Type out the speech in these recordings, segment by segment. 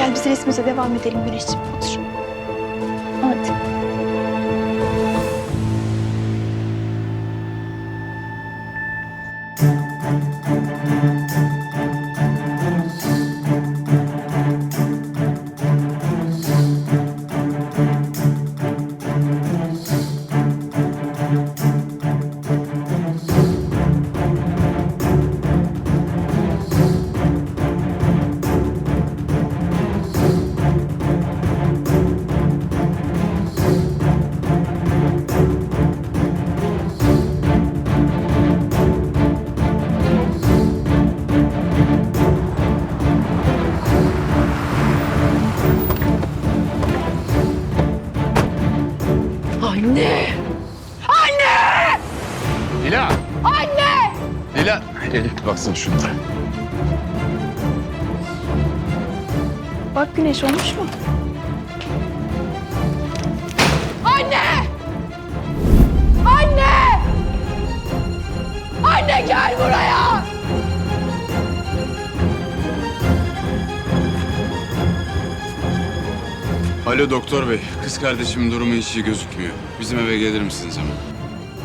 Gel biz resmimize devam edelim Güneşciğim. Otur. Hadi. Anne! Dila! Anne! Dila! Elif baksana şunlara. Bak Güneş olmuş mu? Anne! Anne! Anne gel buraya! Alo doktor bey. Kız kardeşimin durumu hiç iyi gözükmüyor. Bizim eve gelir misiniz hemen?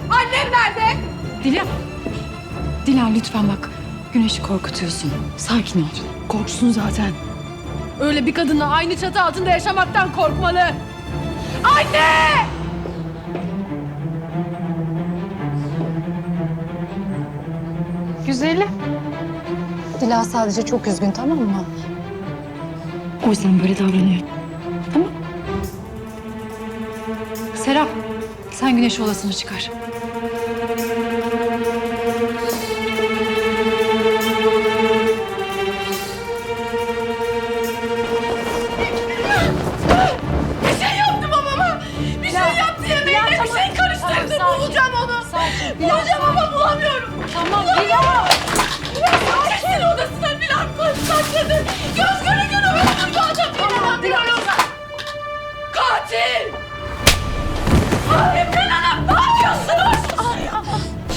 Annem nerede? Dila. Dila lütfen bak. Güneşi korkutuyorsun. Sakin ol. Korksun zaten. Öyle bir kadınla aynı çatı altında yaşamaktan korkmalı. Anne! Güzeli. Dila sadece çok üzgün tamam mı? O yüzden böyle davranıyor. Tamam. Serap, sen güneş olasını çıkar. Bulacağım ama bulamıyorum. Tamam Dila. Kesin odasına Bilal koş sakladı. Göz göre göre öldürdü adam. Tamam Dilan. Katil. Ay Bilal ne yapıyorsunuz?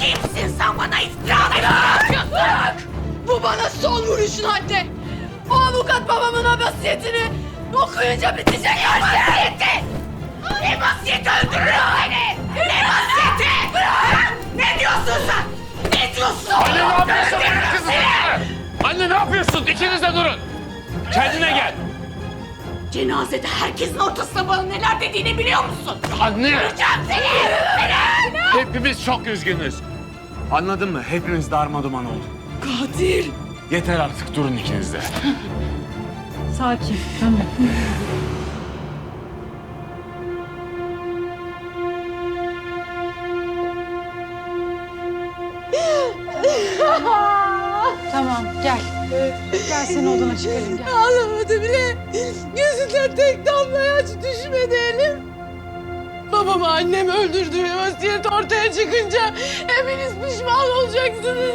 Kimsin sen bana iftira atıyorsun? Bu bana son vuruşun anne. O avukat babamın vasiyetini okuyunca bitecek şey. Vasiyeti! Ne vasiyeti öldürür beni? Ne vasiyeti? Ne diyorsun sen? Ne diyorsun? Anne ne yapıyorsun benim kızım? Anne ne yapıyorsun? İkiniz de durun. Kendine gel. Cenazede herkesin ortasında bana neler dediğini biliyor musun? Anne. Can seni! Beni! Hepimiz çok üzgünüz. Anladın mı? Hepimiz darmaduman olduk. Katil! Yeter artık durun ikiniz de. Sakin, tamam. tamam, gel. Gel seni odana çıkarayım, gel. Ağlamadı bile. Gözünden tek damla yaş düşmedi elim. Babamı annem öldürdüğü vasiyet ortaya çıkınca hepiniz pişman olacaksınız.